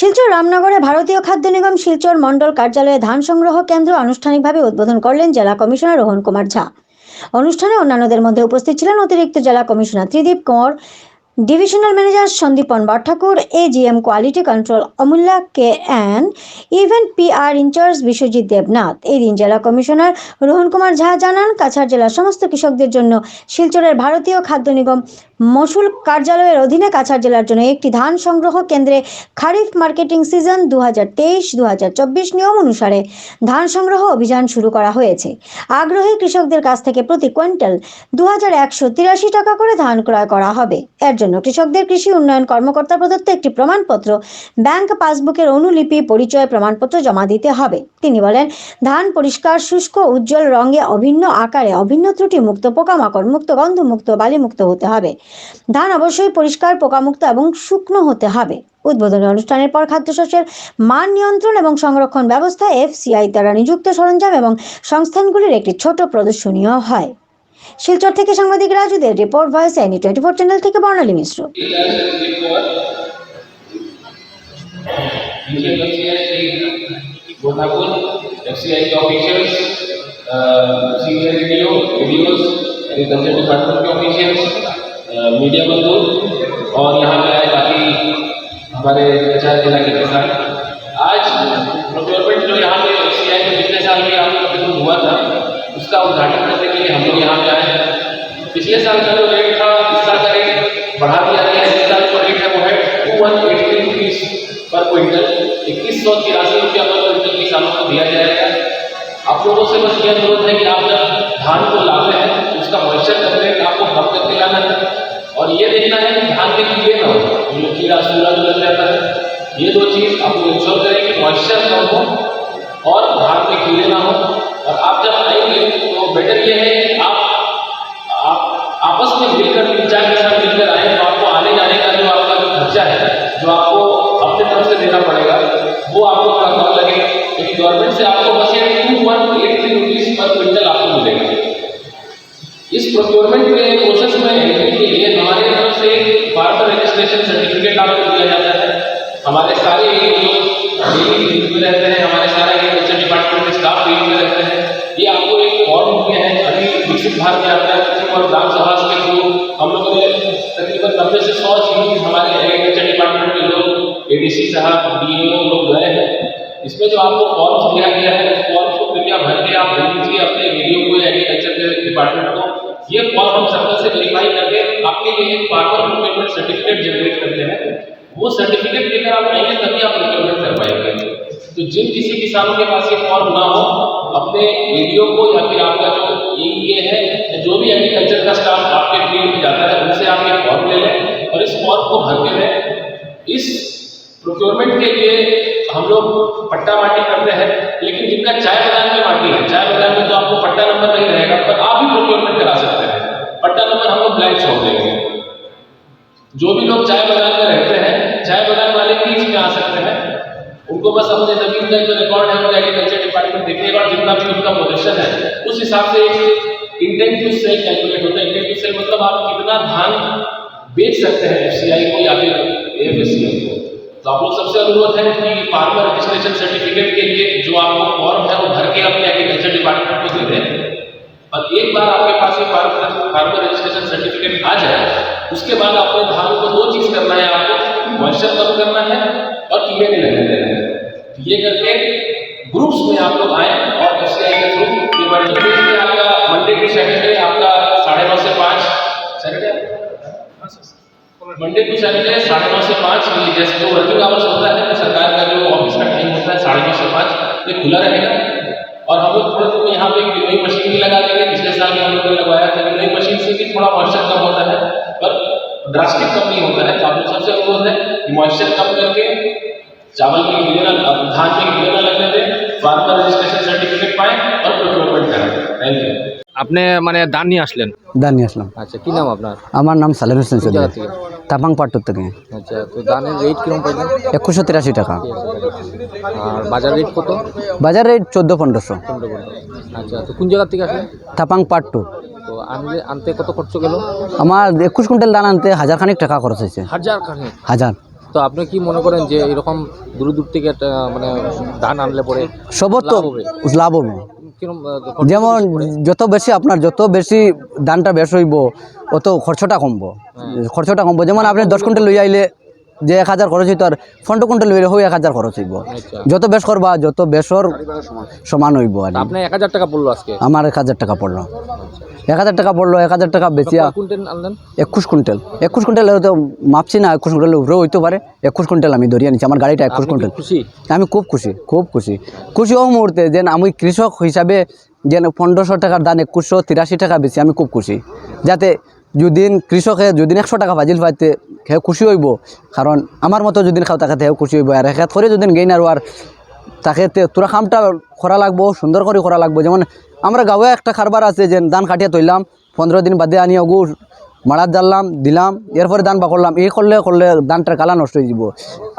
শিলচর রামনগরে ভারতীয় খাদ্য নিগম শিলচর মন্ডল কার্যালয়ে ধান সংগ্রহ কেন্দ্র আনুষ্ঠানিকভাবে উদ্বোধন করলেন জেলা কমিশনার রোহন কুমার ঝা। অনুষ্ঠানে অন্যান্যদের মধ্যে উপস্থিত ছিলেন অতিরিক্ত জেলা কমিশনার ত্রিদীপ কোঁর divisional manager Sandipan ভট্টাকুর AGM quality control Amulya K N event PR in-charge Biswajit Debnath এই দিন জেলা কমিশনার রোহন কুমার ঝা জানান, কাছাড় জেলার সমস্ত কৃষকদের জন্য শিলচরের ভারতীয় খাদ্য নিগম মসুল কার্যালয়ের অধীনে কাছাড় জেলার জন্য একটি ধান সংগ্রহ কেন্দ্রে খারিফ মার্কেটিং সিজন দু হাজার তেইশ চব্বিশ নিয়ম অনুসারে ধান সংগ্রহ অভিযান শুরু করা হয়েছে। আগ্রহী কৃষকদের কাছ থেকে প্রতি কুইন্টাল দু হাজার একশো তিরাশি টাকা করে ধান ক্রয় করা হবে। এর জন্য কৃষকদের কৃষি উন্নয়ন কর্মকর্তা প্রদত্ত একটি প্রমাণপত্র, ব্যাংক পাসবুকের অনুলিপি, পরিচয় প্রমাণপত্র জমা দিতে হবে। তিনি বলেন, ধান পরিষ্কার, শুষ্ক, উজ্জ্বল, রঙে অভিন্ন আকারে অভিন্ন ত্রুটি মুক্ত, পোকামাকড় মুক্ত, গন্ধমুক্ত, বালিমুক্ত হতে হবে। ধান অবশ্যই পরিষ্কার, পোকামুক্ত এবং শুকনো হতে হবে। উদ্বোধনী অনুষ্ঠানের পর খাদ্যশস্যের মান নিয়ন্ত্রণ এবং সংরক্ষণ ব্যবস্থা এফসিআই দ্বারা নিযুক্ত সরঞ্জাম এবং সংস্থানগুলির একটি ছোট প্রদর্শনীয় হয়। শিলচর থেকে সাংবাদিক রাজুদের report voice any twenty four channel থেকে বর্ণালী মিশ্র गोतापुर एफसीआई के officials senior video videos agriculture department के ऑफिशियल्स मीडिया बंधु और यहाँ पे आए बाकी हमारे कचार जिला के किसान आज प्रोक्योरमेंट जो यहाँ पे एफसीआई में पिछले साल भी आप लोग हुआ था उसका उद्घाटन करने के लिए हम लोग यहाँ पे आए हैं। पिछले साल का जो रेट था, इस साल का रेट बढ़ा दिया गया है। इस साल जो रेट है, वो है two one eighty rupees per quintal इक्कीस सौ तिरासी रुपया पर क्विंटल किसानों को दिया जाएगा। आप लोगों से बस यह अनुरोध है कि आप जब धान को लाते हैं तो उसका मॉइस्चर कंटेंट आपको कम करके लाना है। और ये देखना है कि धान के कीड़े ना हो। जो कीड़ा सूरा जो लग जाता है, ये दो चीज़ आपको इंश्योर करें कि मॉइस्चर कम हो और धान में कीड़े ना हो। और आप जब आएँगे तो बेटर ये है कि आप आप आपस में मिलकर तीन चार के साथ मिलकर आए तो आपको आने जाने का, जो आपका जो खर्चा है, जो आपको अपने तरफ़ से देना पड़ेगा, वो आपको थोड़ा कम लगेगा। क्योंकि गवर्नमेंट से आपको बस ये two one eight three rupees per quintal आपको मिलेगा। इस प्रोक्योरमेंट के प्रोसेस में एंट्री के लिए हमारे तरफ़ से फार्मर रजिस्ट्रेशन सर्टिफिकेट आपको दिया जाता है। हमारे सारे रहते हैं, हमारे सारे भारत यात्रा के और ग्राम सभा के थ्रू हम लोगों ने तकरीबन नब्बे से सौ चीज़ हमारे एग्रीकल्चर डिपार्टमेंट के लोग एडीसी साहब डीएओ लोग गए हैं। इसमें जो आपको फॉर्म्स दिया गया है, उस फॉर्म्स को कृपया भर के आप भेज दीजिए अपने वीडियो को एग्रीकल्चर के डिपार्टमेंट को, ये फॉर्म हम सर्कल से वेरीफाई करके आपके लिए एक फार्मर प्रोक्योरमेंट सर्टिफिकेट जनरेट करते हैं। वो सर्टिफिकेट लेकर आप आएँगे, तभी आप प्रोक्योरमेंट कर पाएँगे तो जिन किसी किसानों के पास ये फॉर्म ना हो, अपने वीडियो को या फिर आपका जो ये है, जो भी एग्रीकल्चर का स्टाफ आपके फ़ील्ड में जाता है, उनसे आप एक फॉर्म ले लें और इस फॉर्म को भर के लें इस प्रोक्योरमेंट के लिए हम लोग पट्टा माटी करते हैं, लेकिन जिनका चाय बागान में माटी है, चाय बागान में तो आपको पट्टा नंबर नहीं रहेगा, पर आप भी प्रोक्योरमेंट करा सकते हैं। पट्टा नंबर हम लोग ब्लैंक छोड़ देंगे। जो भी लोग चाय बागान में रहते हैं, चाय बागान वाले भी इसमें आ सकते हैं। उनको बस अपने ज़मीन का जो रिकॉर्ड है वो एग्रीकल्चर डिपार्टमेंट देखेगा और जितना भी उनका पोजिशन है उस हिसाब से इंटेंट टू सेल कैलकुलेट होता है। इंटेंट टू सेल मतलब आप कितना धान बेच सकते हैं एफ़ को या फिर एफ़ को। तो आप लोग सबसे अनुरोध है कि फार्मर रजिस्ट्रेशन सर्टिफिकेट के लिए जो आपको फॉर्म है वो भर के अपने एग्रीकल्चर डिपार्टमेंट को दे दें। और एक बार आपके पास ये फार्मर रजिस्ट्रेशन सर्टिफिकेट आ जाए, उसके बाद अपने धान को दो चीज़ करना है, आपको मॉइस्चर कम करना है और कीड़े नहीं लगने देना है। ये करके ग्रुप्स में आप लोग आए और एफ़ के थ्रू मंडे टू सैटरडे आपका साढ़े नौ से पाँच। मंडे टू सैटरडे साढ़े नौ से पाँच जैसे जो वर्किंग आवर्स होता है सरकार का जो ऑफ़िस का टाइम होता है साढ़े नौ से पाँच ये खुला रहेगा। और हम लोग थोड़े दिन यहाँ पे नई मशीन भी लगा देंगे, पिछले साल भी हम लोगों ने लगवाया था। नई मशीन से भी थोड़ा मॉइस्चर कम होता है, पर ड्रास्टिक कम नहीं होता है। तो आप लोग सबसे अनुरोध है मॉइस्चर कम करके चावल में धान में कीड़े लगने दें। বারবার রেজিস্ট্রেশন সার্টিফিকেট পায় আর প্রক্রিয়মেন্ট থ্যাংক ইউ আপনি মানে দান নিয়ে আসলেন? দান নিয়ে আসলাম। আচ্ছা কি নাম আপনার? আমার নাম সালেম হোসেন চৌধুরী। তাপাং পাটুর থেকে। আচ্ছা তো দানের রেট কীরকম পাইলেন একুশশো তিরাশি টাকা। আর বাজার রেট কত? বাজার রেট চোদ্দ পনেরোশো। আচ্ছা তো কোন জায়গার থেকে আসলেন? তাপাং পাটুর তো আনলে আনতে কত খরচ গেল? আমার একুশ কুইন্টাল দান আনতে হাজার খানিক টাকা খরচ হয়েছে। হাজার খানিক? হাজার। তো আপনি কি মনে করেন যে এরকম দূর দূর থেকে একটা মানে ধান আনলে পরে তো লাভ হবে। যেমন যত বেশি আপনার যত বেশি ধানটা বেশ হইব অত খরচটা কমবো। খরচটা কমবো। যেমন আপনি দশ কুইন্টাল লই আইলে যে এক হাজার খরচ হইতো আর পনেরো কুইন্টাল লইলে হই এক হাজার খরচ হইব। আচ্ছা। যত বেশ করবা যত বেশর সমান। হইব আর কি। আপনার এক হাজার টাকা পড়ল আজকে? আমার এক হাজার টাকা পড়ল। এক হাজার টাকা পড়ল এক হাজার টাকা বেচিয়া কুইন্টাল আনলেন? একুশ কুইন্টাল। একুশ কুইন্টাল তো মাপছি না একুশ কুইন্টাল উপরেও হইতে পারে। একুশ কুইন্টাল আমি ধরিয়ে নিচ্ছি আমার গাড়িটা একুশ কুইন্টাল। খুশি? আমি খুব খুশি খুব খুশি। খুশি ও মুহূর্তে যেন আমি কৃষক হিসাবে যেন পনেরোশো টাকার দান একুশশো তিরাশি টাকা বেশি আমি খুব খুশি। যাতে যদিন কৃষকে যদিন একশো টাকা ফাজিল পাইতে সে খুশি হইব কারণ আমার মতো যদিন খাও তাকে তেও খুশি হইব। আর এখাত করে যদিন গেইন আর তাকে তোরা কামটা করা লাগবো সুন্দর করে করা লাগবো যেমন আমরা গাঁয়ে একটা খারবার আছে যে ধান কাটিয়ে তৈলাম, পনেরো দিন বাদে আনি ওগু মাড়াত জ্বাললাম, দিলাম, এরপরে ধান বা করলাম এই করলে করলে ধানটার কালা নষ্ট হয়ে যাব।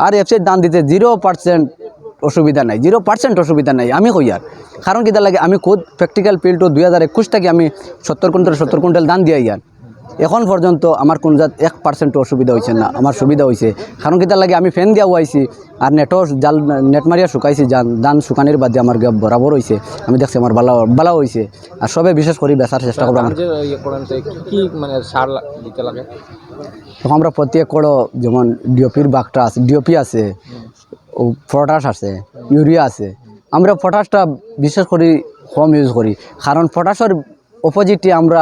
আর এফসির ধান দিতে জিরো পার্সেন্ট অসুবিধা নাই জিরো পার্সেন্ট অসুবিধা নাই, আমি কই আর? কারণ কী লাগে, আমি খুদ প্র্যাকটিক্যাল পিলটো দুই হাজার একুশ থেকে আমি সত্তর কুইন্টাল সত্তর কুইন্টাল দান দিয়ে ইয়ার এখন পর্যন্ত আমার কোন জাত এক পার্সেন্ট অসুবিধা হয়েছে না আমার সুবিধা হয়েছে কারণ কিতা লাগে আমি ফ্যান দিয়া আইছি আর নেটও জাল নেট মারিয়া শুকাইছি জান দান শুকানির বাদে আমার গা বরাবর হয়েছে আমি দেখছি আমার বালা বালা হয়েছে আর সবে বিশেষ করে বেচার চেষ্টা করব আমার। ইয়ে কি কি মানে তখন আমরা প্রত্যেক করো যেমন ডিওপির বাগটা আছে ডিওপি আছে ও পটাশ আছে ইউরিয়া আছে। আমরা পটাশটা বিশেষ করে কম ইউজ করি। কারণ পটাশের অপোজিটে আমরা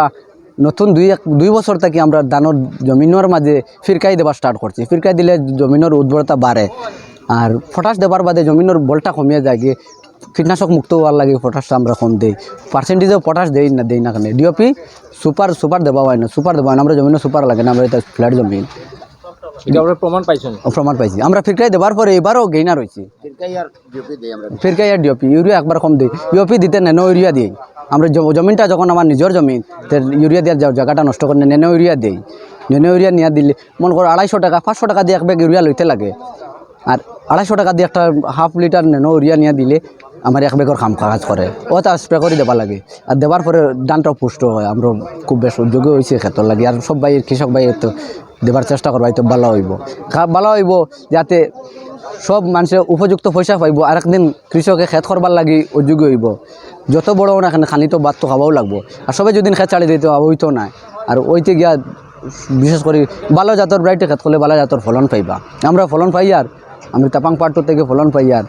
নতুন দুই এক দুই বছর থেকে আমরা ধানের জমিনের মাঝে ফিরকাই দেওয়া স্টার্ট করছি। ফিরকাই দিলে জমিনের উর্বরতা বাড়ে আর পটাশ দেওয়ার বাদে জমিনের বলটা কমিয়ে যায় গিয়ে কীটনাশক মুক্ত হওয়ার লাগে পটাশটা আমরা কম দেই। পার্সেন্টেজেও পটাশ দেই না দেই না কেন ডিওপি সুপার সুপার দেওয়া হয় না। সুপার দেওয়া হয় না। আমরা জমিনে সুপার লাগে না। আমরা এটা ফ্ল্যাট জমিন। প্রমাণ পাইছেন ও প্রমাণ পাইছি। আমরা ফিরকাই দেওয়ার পরে এবারও গেইনার হয়েছি ফিরকাই আর ডিওপি ইউরিয়া একবার কম দিই। ডিওপি দিতে নেনো ইউরিয়া দিই আমরা জমিনটা যখন আমার নিজের জমিন, তো ইউরিয়া দেওয়ার জায়গাটা নষ্ট করে নেনো ইউরিয়া দিই। নেনো ইউরিয়া নিয়ে দিলে, মনে করো আড়াইশো টাকা, পাঁচশো টাকা দিয়ে এক ব্যাগ ইউরিয়া লইতে লাগে। আর আড়াইশো টাকা দিয়ে একটা হাফ লিটার নেনো ইউরিয়া নিয়ে দিলে আমার এক বেগর কাম কাজ করে। ও তা স্প্রে করে দেবা লাগে। আর দেওয়ার পরে ডানটাও পুষ্ট হয়। আমরা খুব বেশ উদ্যোগ হয়েছে ক্ষেত্র লাগে। আর সব ভাই, কৃষক ভাই তো দেবার চেষ্টা করবাই তো ভালো হইব। ভালো হইব যাতে সব মানুষের উপযুক্ত পয়সা পাইব আর একদিন কৃষকে খেত করবার লাগি অযোগ্য হইব। যত বড় না এখানে খানিত বাদ তো খাওয়াও লাগবো। আর সবাই যদি খেত চালিয়ে দিতে ওইতো না আর ওইতে গিয়া বিশেষ করে ভালো জাতর ব্রাইটে খেত করলে ভালো জাতর ফলন পাইবা। আমরা ফলন পাই আর, আমি তাপাং পাট্টু থেকে ফলন পাই আর।